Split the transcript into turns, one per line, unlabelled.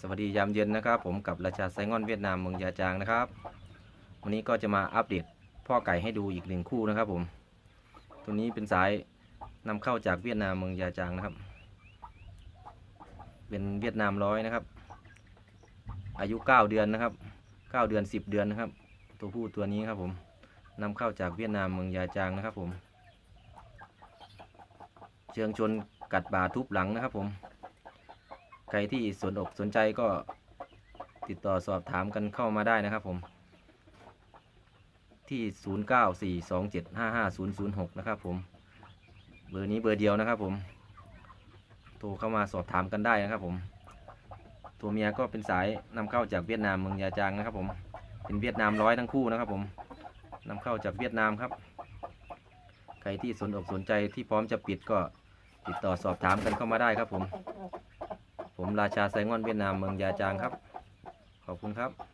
สวัสดียามเย็นนะครับ ผมกับราชาไซงอนเวียดนามเมืองยาจางนะครับ วันนี้ก็จะมาอัปเดตพ่อไก่ให้ดูอีกหนึ่งคู่นะครับผม ตัวนี้เป็นสายนำเข้าจากเวียดนามเมืองยาจางนะครับ เป็นเวียดนามร้อยนะครับ อายุ 9 เดือนนะครับ 9 เดือน 10 เดือนนะครับ ตัวผู้ตัวนี้ครับผมนำเข้าจากเวียดนามเมืองยาจางนะครับผม เชิงชนกัดบ่าทุบหลังนะครับผม ครที่สนอกสนใจก็ติดต่อสอบถามกันเข้ามาได้นะครับผม ที่ 0942755006 นะครับผม เบอร์นี้เบอร์เดียวนะครับผม โทรเข้ามาสอบถามกันได้นะครับผม ตัวเมียก็เป็นสายนำเข้าจากเวียดนามเมืองยาจางนะครับผม เป็นเวียดนามร้อยทั้งคู่นะครับผมนำเข้าจากเวียดนามครับ ใครที่สนอกสนใจที่พร้อมจะปิดก็ติดต่อสอบถามกันเข้ามาได้ครับผมผม ราชาไซงอนเวียดนามเมืองยาจางครับ ขอบคุณครับ